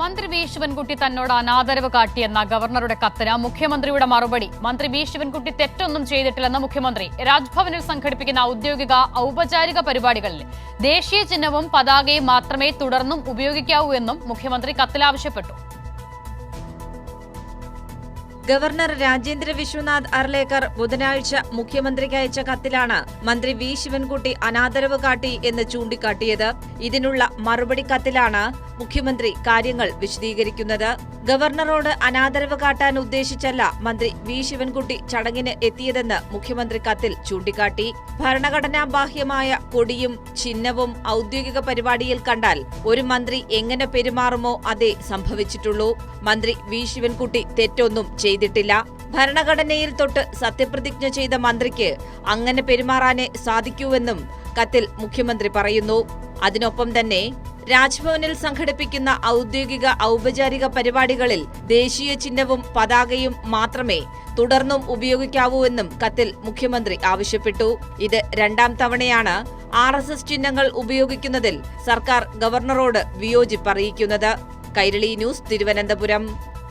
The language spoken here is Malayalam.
മന്ത്രി വി ശിവൻകുട്ടി തന്നോട് അനാദരവ് കാട്ടിയെന്ന ഗവർണറുടെ കത്തിന് മുഖ്യമന്ത്രിയുടെ മറുപടി. മന്ത്രി വി ശിവൻകുട്ടി തെറ്റൊന്നും ചെയ്തിട്ടില്ലെന്ന് മുഖ്യമന്ത്രി. രാജ്ഭവനിൽ സംഘടിപ്പിക്കുന്ന ഔദ്യോഗിക ഔപചാരിക പരിപാടികളിൽ ദേശീയ ചിഹ്നവും പതാകയും മാത്രമേ തുടർന്നും ഉപയോഗിക്കാവൂ എന്നും മുഖ്യമന്ത്രി കത്തിൽ ആവശ്യപ്പെട്ടു. ഗവർണർ രാജേന്ദ്ര വിശ്വനാഥ് അർലേക്കർ ബുധനാഴ്ച മുഖ്യമന്ത്രിക്ക് അയച്ച കത്തിലാണ് മന്ത്രി വി ശിവൻകുട്ടി അനാദരവ് കാട്ടി എന്ന് ചൂണ്ടിക്കാട്ടിയത്. ഇതിനുള്ള മറുപടി കത്തിലാണ് മുഖ്യമന്ത്രി കാര്യങ്ങൾ വിശദീകരിക്കുന്നത്. ഗവർണറോട് അനാദരവ് കാട്ടാൻ ഉദ്ദേശിച്ചല്ല മന്ത്രി വി. ശിവൻകുട്ടി ചടങ്ങിന് എത്തിയതെന്ന് മുഖ്യമന്ത്രി കത്തിൽ ചൂണ്ടിക്കാട്ടി. ഭരണഘടനാ ബാഹ്യമായ കൊടിയും ചിഹ്നവും ഔദ്യോഗിക പരിപാടിയിൽ കണ്ടാൽ ഒരു മന്ത്രി എങ്ങനെ പെരുമാറുമോ അതേ സംഭവിച്ചിട്ടുള്ളൂ. മന്ത്രി വി. ശിവൻകുട്ടി തെറ്റൊന്നും ചെയ്തിട്ടില്ല. ഭരണഘടനയിൽ തൊട്ട് സത്യപ്രതിജ്ഞ ചെയ്ത മന്ത്രിക്ക് അങ്ങനെ പെരുമാറാനേ സാധിക്കൂവെന്നും കത്തിൽ മുഖ്യമന്ത്രി പറയുന്നു അതിനൊപ്പം തന്നെ രാജ്ഭവനിൽ സംഘടിപ്പിക്കുന്ന ഔദ്യോഗിക ഔപചാരിക പരിപാടികളിൽ ദേശീയ ചിഹ്നവും പതാകയും മാത്രമേ തുടർന്നും ഉപയോഗിക്കാവൂ എന്നും കത്തിൽ മുഖ്യമന്ത്രി ആവശ്യപ്പെട്ടു. ഇത് രണ്ടാം തവണയാണ് ആർ എസ് എസ് ചിഹ്നങ്ങൾ ഉപയോഗിക്കുന്നതിൽ സർക്കാർ ഗവർണറോട് വിയോജിപ്പറിയിക്കുന്നത് കൈരളി ന്യൂസ് തിരുവനന്തപുരം.